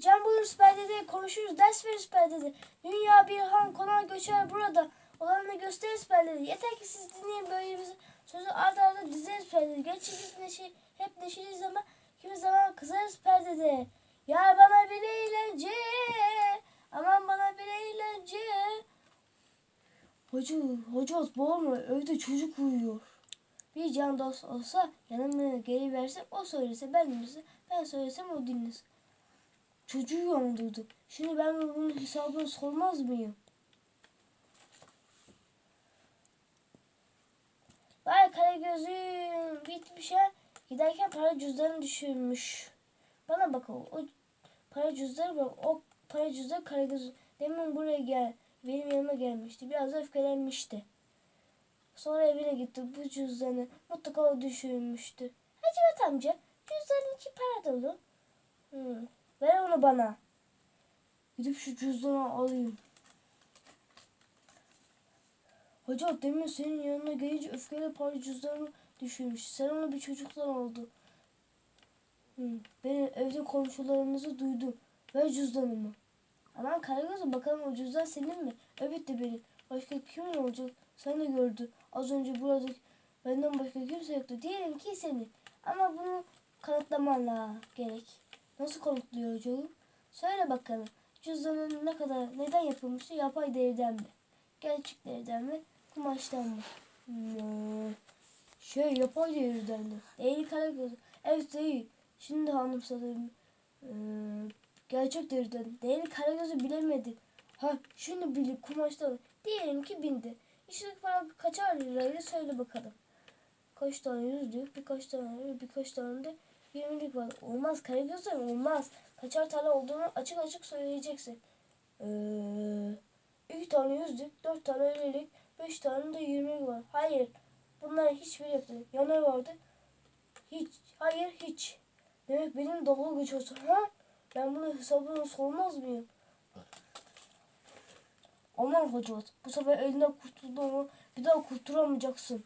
Can buluruz perdede, konuşuruz, ders veririz perdede. Dünya bir han konar göçer burada. Olanını gösteririz perdede. Yeter ki siz dinleyin böyle bizi. Sözü arda arda dizeriz perdede. Gerçi biz neşe, hep neşeliyiz ama kimi zaman kızarız perdede. Yar bana bir eğlence, aman bana bir eğlence. Hoca, hoca bağırma evde çocuk uyuyor. Bir can dost olsa yanımda geri verse o söylese ben dinlese ben söylesem o dinlesin. Çocuğu uyandırdı. Şimdi ben bunun hesabını sormaz mıyım? Vay Karagöz'üm bitmiş ha. Giderken para cüzdanı düşürmüş. Bana bak o, o para cüzdanı bak o para cüzdanı Karagöz demin buraya gel benim yanıma gelmişti. Biraz da öfkelenmişti. Sonra evine gitti. Bu cüzdanı mutlaka o düşürmüştü. Hacivat amca cüzdanın içi para dolu. Hmm. Onu bana. Gidip şu cüzdanı alayım. Hacı demin senin yanına gelince öfkeyle para cüzdanı düşürmüş. Sen onu bir çocuktan aldı. Hmm. Benim evde komşularınızı duydum. Ver cüzdanımı. Aman Karagöz'üm bakalım o cüzdan senin mi? Evet de benim. Başka kimin olacak? Sen de gördün. Az önce burada benden başka kimse yoktu. Diyelim ki senin. Ama bunu kanıtlaman gerek. Nasıl kanıtlıyor hocam? Söyle bakalım. Cüzdanın ne kadar, neden yapılmıştı? Yapay deriden mi? Gerçek deriden mi? Kumaştan mı? Hmm, Şey yapay deriden mi? Değil Karagöz. Evet değil. Şimdi anımsadım. Ee, gerçek deriden. Değil Karagöz'ü bilemedin. Ha şunu bilip kumaştan. Diyelim ki bindi. İşte para kaçar liraydı söyle bakalım. Kaç tane yüzlük, birkaç tane, birkaç tane de yirmilik var. Olmaz Karagöz'üm olmaz. Kaçar tane olduğunu açık açık söyleyeceksin. Ee, iki tane yüzlük, dört tane ellilik, beş tane de yirmilik var. Hayır. Bunların hiçbiri yoktu. Ya vardı? Hiç. Hayır hiç. Demek benim dalga geçiyorsun. Ha? Ben bunu hesabını sormaz mıyım? Aman hoca bu sefer elinden kurtuldun ama bir daha kurtulamayacaksın.